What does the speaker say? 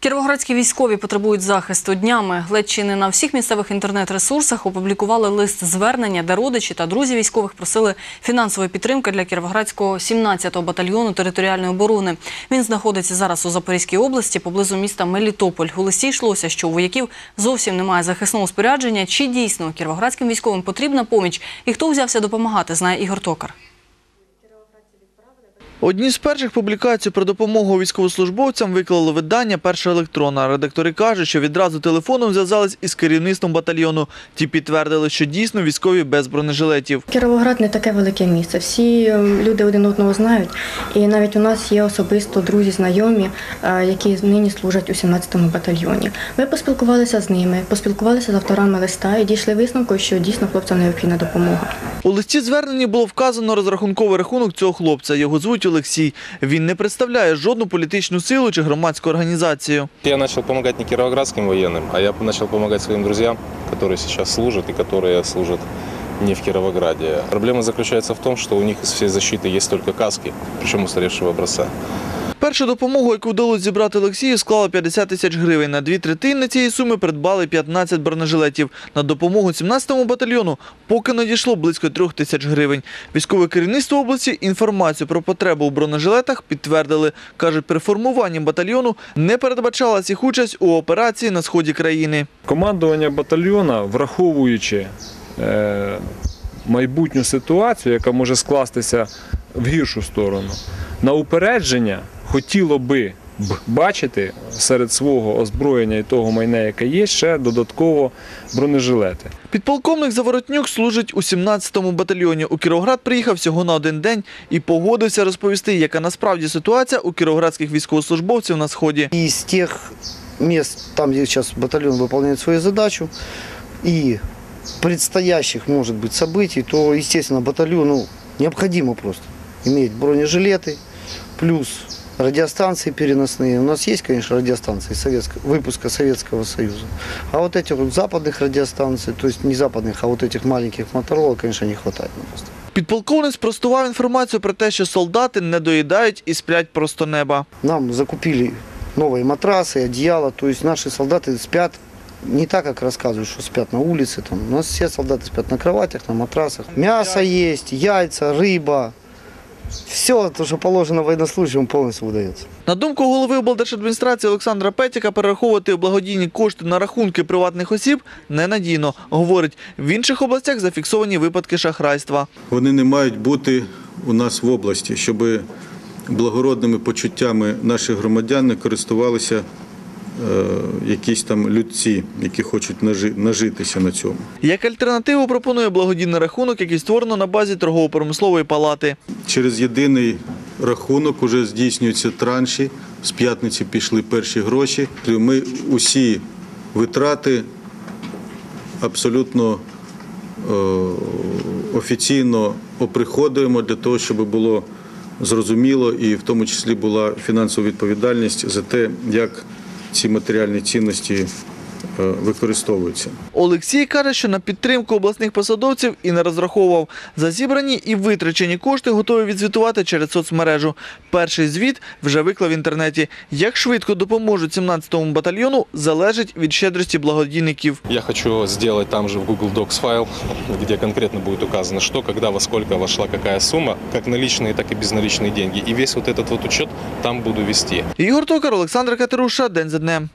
Кіровоградські військові потребують захисту днями. Ледь чи не на всіх місцевих інтернет-ресурсах опублікували лист звернення, де родичі та друзі військових просили фінансової підтримки для Кіровоградського 17-го батальйону територіальної оборони. Він знаходиться зараз у Запорізькій області, поблизу міста Мелітополь. У листі йшлося, що у вояків зовсім немає захисного спорядження. Чи дійсно кіровоградським військовим потрібна поміч? І хто взявся допомагати, знає Ігор Токар. Одні з перших публікацій про допомогу військовослужбовцям виклало видання «Перша електрона». Редактори кажуть, що відразу телефоном зв'язались із керівництвом батальйону. Ті підтвердили, що дійсно військові без бронежилетів. Кіровоград не таке велике місце. Всі е, люди один одного знають. І навіть у нас є особисто друзі, знайомі, е, які нині служать у 17-му батальйоні. Ми поспілкувалися з ними, поспілкувалися з авторами листа і дійшли висновку, що дійсно хлопцям необхідна допомога. У листі зверненні було вказано розрахунковий рахунок цього хлопця. Його звуть Олексій. Він не представляє жодну політичну силу чи громадську організацію. Я начал помогать не кировоградским военным, а я начал помогать своим друзьям, которые сейчас служат и которые служат не в Кировограде. Проблема заключается в том, что у них из всей защиты есть только каски, причем устаревшего образца. Першу допомогу, яку вдалося зібрати Олексію, склала 50 тисяч гривень. На дві третини цієї суми придбали 15 бронежилетів. На допомогу 17-му батальйону поки надійшло близько трьох тисяч гривень. Військове керівництво області інформацію про потребу у бронежилетах підтвердили. Кажуть, при формуванні батальйону не передбачалась їх участь у операції на сході країни. Командування батальйона, враховуючи е, майбутню ситуацію, яка може скластися в гіршу сторону, на упередження хотіло би б бачити серед свого озброєння і того майна, яке є, ще додатково бронежилети. Підполковник Заворотнюк служить у 17-му батальйоні. У Кіровоград приїхав всього на один день і погодився розповісти, яка насправді ситуація у кіровоградських військовослужбовців на сході. из тех мест, там, где сейчас батальон выполняет свою задачу, и предстоящих, может быть, событий, то, естественно, батальону необходимо просто иметь бронежилеты, плюс радиостанции переносные. У нас есть, конечно, радиостанции советского, выпуска Советского Союза. А вот этих вот западных радиостанций, то есть не западных, а вот этих маленьких моторолов, конечно, не хватает нам просто. Підполковник спростував інформацію про те, що солдати не доїдають і сплять просто неба. Нам закупили новые матрасы, одеяла, то есть наши солдаты спят не так, как рассказывают, что спят на улице. Там. У нас все солдаты спят на кроватях, на матрасах. Мясо есть, яйца, рыба. Все, то, что положено военнослужащим, полностью выдается. На думку голови облдержадміністрації Олександра Петіка, перераховувати благодійні кошти на рахунки приватних осіб ненадійно. Говорить, в інших областях зафіксовані випадки шахрайства. Вони не мають бути у нас в області, щоб благородними почуттями наших громадян не користувалися якісь там людці, які хочуть нажи- нажитися на цьому. Як альтернативу пропонує благодійний рахунок, який створено на базі торгово-промислової палати. Через єдиний рахунок вже здійснюються транші. З п'ятниці пішли перші гроші. Ми усі витрати абсолютно е, офіційно оприходуємо для того, щоб було зрозуміло і в тому числі була фінансова відповідальність за те, як ці матеріальні цінності використовуються. Олексій каже, що на підтримку обласних посадовців і не розраховував. За зібрані і витрачені кошти готові відзвітувати через соцмережу. Перший звіт вже виклав в інтернеті. Як швидко допоможуть 17-му батальйону, залежить від щедрості благодійників. Я хочу сделать там же в Google Docs файл, где конкретно будет указано, что, когда, во сколько вошла какая сумма, как наличные, так и безналичные деньги. И весь вот этот вот учет там буду вести. Ігор Токар, Олександр Катеруша. День за днем.